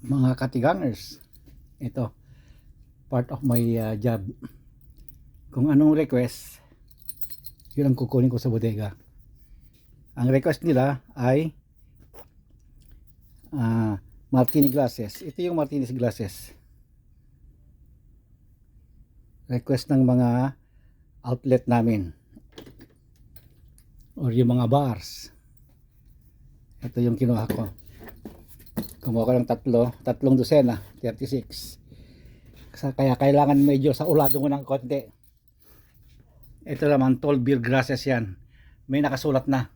mga katigangers ito part of my uh, job. Kung anong request yun ang kukunin ko sa bodega. Ang request nila ay ah, martini glasses. Ito yung martini glasses. Request ng mga outlet namin. Or yung mga bars. Ito yung kinuha ko kumuha ko ng tatlo tatlong dosena 36 Sa- kaya kailangan medyo sa ulado mo ng konti. Ito naman tall beer grasses yan. May nakasulat na.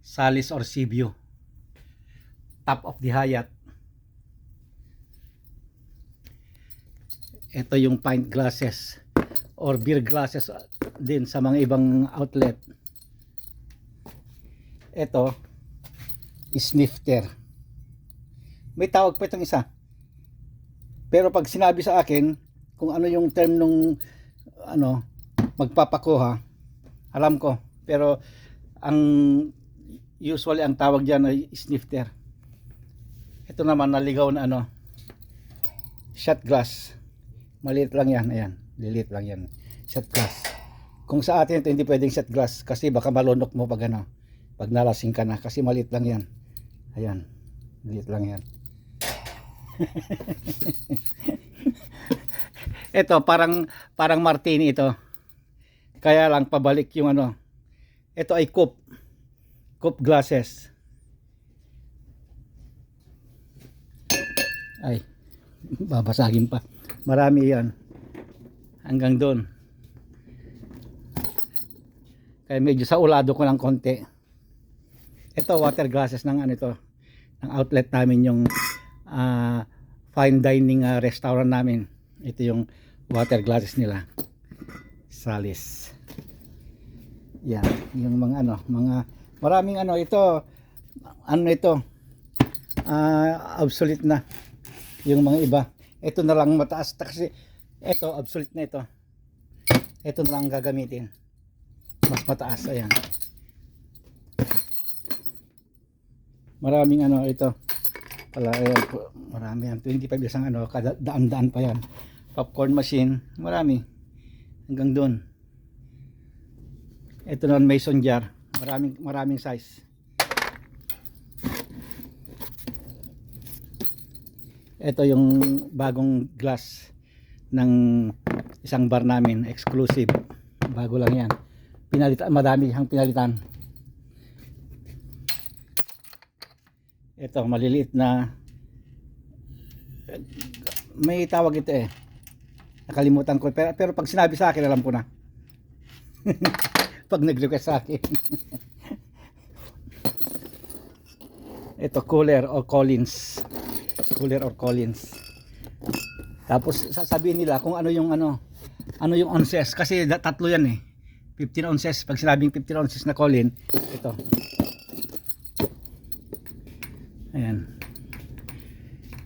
Salis or Sibio top of the Hayat. Ito yung pint glasses or beer glasses din sa mga ibang outlet. Ito snifter may tawag pa itong isa. Pero pag sinabi sa akin kung ano yung term nung ano magpapakuha alam ko. Pero ang usually ang tawag diyan ay snifter. Ito naman naligaw na ano shot glass. Maliit lang yan ayan. Lilit lang yan. Shot glass. Kung sa atin ito hindi pwedeng shot glass kasi baka malunok mo pag ano pag nalasing ka na. Kasi maliit lang yan. Ayan. Maliit lang yan ito parang parang martini ito. Kaya lang pabalik yung ano. Ito ay cup. Cup glasses. Ay babasagin pa. Marami yan. Hanggang doon. Kaya medyo sa ulado ko ng konti. Ito water glasses ng ano ito. Ng outlet namin yung ah, fine dining ah, restaurant namin. Ito yung water glasses nila. Salis. Yan yung mga ano mga maraming ano ito ano ito? Ah, obsolete na yung mga iba. Ito na lang mataas kasi ito obsolete na ito. Ito na lang gagamitin. Mas mataas ayan. Maraming ano ito pala ayan po, marami yan. 25 isang ano kada daan-daan pa yan. Popcorn machine marami. Hanggang doon. Ito naman mason jar. Maraming maraming size. Ito yung bagong glass ng isang bar namin exclusive. Bago lang yan. Pinalitan madami siyang pinalitan ito maliliit na may tawag ito eh. Nakalimutan ko. Pero, pero pag sinabi sa akin alam ko na. Pag nag-request sa akin. Ito cooler or Collins. Cooler or Collins. Tapos sasabihin nila kung ano yung ano ano yung ounces. Kasi tatlo yan eh. 15 ounces. Pag sinabing 15 ounces na Collin ito ayan.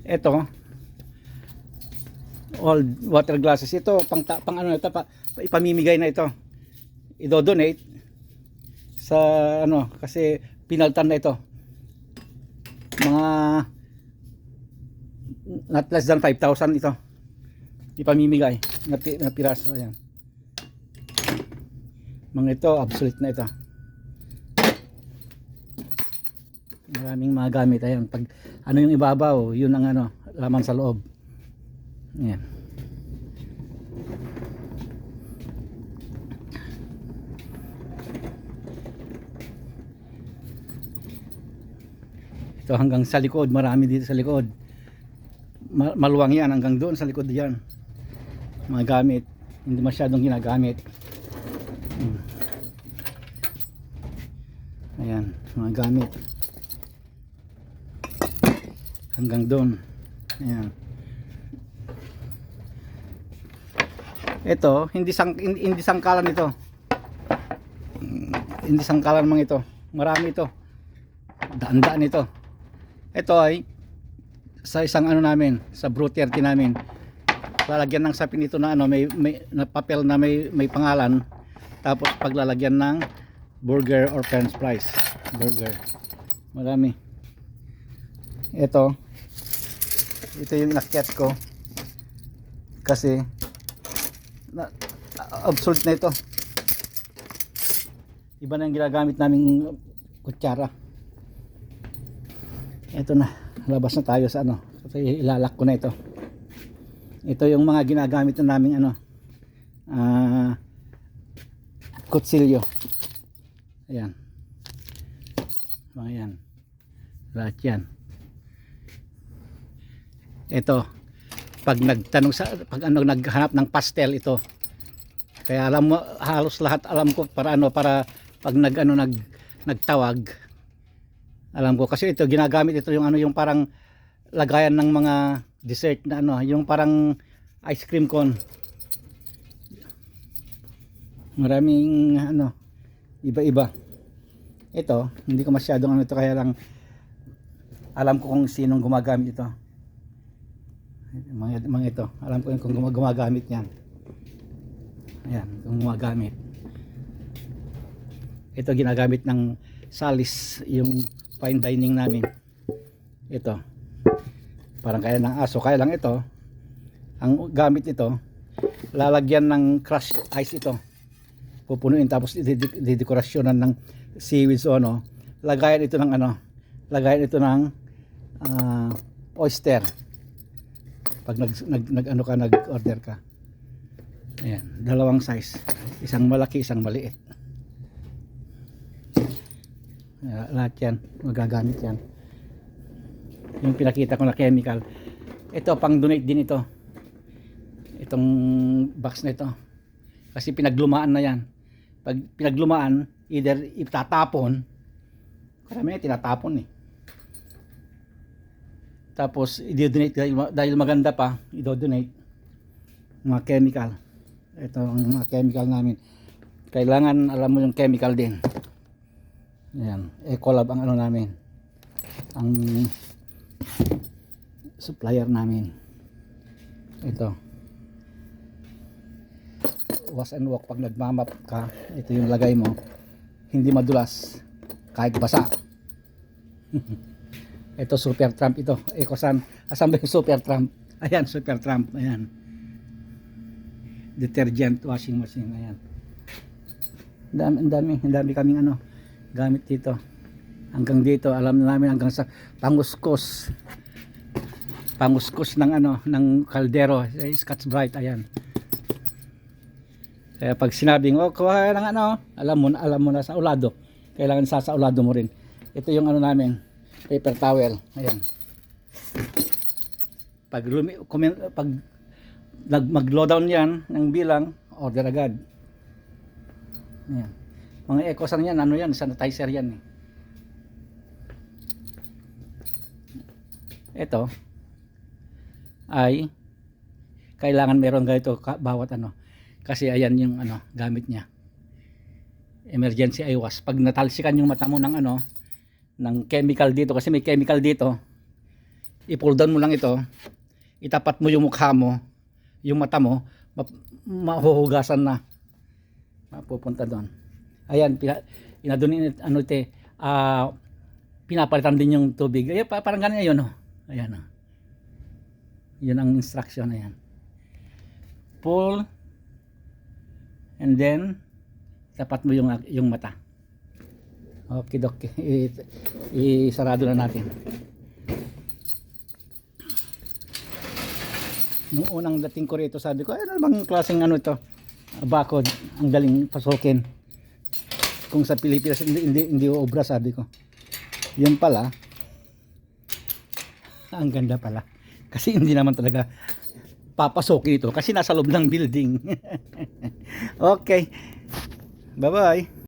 Ito old water glasses. Ito pang, pang ano ito pa, ipamimigay na ito. Idodonate sa ano kasi pinaltan na ito. Mga not less than 5,000 ito. Ipamimigay. Na, na piraso ayan. Mga ito obsolete na ito maraming mga gamit. Ayan pag ano yung ibabaw yun ang ano laman sa loob. Ayan. Ito hanggang sa likod marami dito sa likod. Ma- maluwang yan hanggang doon sa likod yan mga gamit. Hindi masyadong ginagamit. Hmm. ayan mga gamit hanggang doon. Ayan. Ito hindi sang hindi, sangkalan ito. Hmm, hindi sangkalan mga ito. Marami ito. Daan-daan ito ito ay sa isang ano namin sa 30 namin. Lalagyan ng sapin ito na ano may, may na papel na may may pangalan. Tapos paglalagyan ng burger or french fries. Burger. Marami. Ito ito yung inakyat ko. Kasi na, obsolete na ito. Iba na yung ginagamit naming kutsara. Ito na labas na tayo sa ano kasi ilalak ko na ito. Ito yung mga ginagamit na naming ano ah kutsilyo. Ayan. Mga yan. Lahat yan ito pag nagtanong sa pag ano naghanap ng pastel ito. Kaya alam mo halos lahat alam ko para ano para pag nag ano nag nagtawag alam ko. Kasi ito ginagamit ito yung ano yung parang lagayan ng mga dessert na ano yung parang ice cream cone. Maraming ano iba-iba. Ito hindi ko masyadong ano ito kaya lang alam ko kung sinong gumagamit ito mga, mga ito. Alam ko yung kung gumag- gumagamit yan ayan kung gumagamit. Ito ginagamit ng salis yung fine dining namin. Ito. Parang kaya ng aso. Kaya lang ito ang gamit ito lalagyan ng crushed ice ito. Pupunuin tapos didekorasyonan ng seaweeds o ano. Lagayan ito ng ano? Lagayan ito ng ah, oyster pag nag, nag, nag ano ka nag order ka. Ayan dalawang size. Isang malaki isang maliit. Ayan, lahat yan magagamit yan. Yung pinakita ko na chemical. Ito pang donate din ito. Itong box na ito. Kasi pinaglumaan na yan. Pag pinaglumaan either itatapon karami tinatapon eh tapos i-donate dahil, maganda pa i-donate. Mga chemical. Ito ang mga chemical namin. Kailangan alam mo yung chemical din. Yan Ecolab ang ano namin. Ang supplier namin. Ito. Wash and walk pag nagmamap ka ito yung lagay mo. Hindi madulas. Kahit basa ito super trump. Ito Ecosan asan ba yung super trump? Ayan super trump. Ayan. Detergent washing machine. Ayan. Dami, dami, dami kaming ano gamit dito. Hanggang dito alam na namin hanggang sa panguskos. Panguskos ng ano ng kaldero. Eh, Scotch Brite ayan. Kaya pag sinabing oh kuha ng ano alam mo na alam mo na sa ulado. Kailangan sa sa ulado mo rin. Ito yung ano namin paper towel. Ayan. Pag kumen, pag nag mag-low down yan ng bilang order agad. Ayan. Mga ecosan yan ano yan sanitizer yan eh. Ito ay kailangan meron ganito bawat ano. Kasi ayan yung ano gamit niya. Emergency iwas pag natalsikan yung mata mo ng ano ng chemical dito kasi may chemical dito. I-pull down mo lang ito. Itapat mo yung mukha mo yung mata mo ma- mahuhugasan na. Mapupunta doon. Ayan pina, ano te ah pinapalitan din yung tubig. Ayan, pa- parang ganun yun oh. ayan oh. yun ang instruction na yan pull and then tapat mo yung yung mata okay doke I, isarado na natin. Nung unang dating ko rito sabi ko ano bang klaseng ano ito? Bakod ang galing pasukin. Kung sa Pilipinas hindi hindi, hindi obra sabi ko. Yun pala. Ang ganda pala. Kasi hindi naman talaga papasukin ito kasi nasa loob ng building. Okay. Bye bye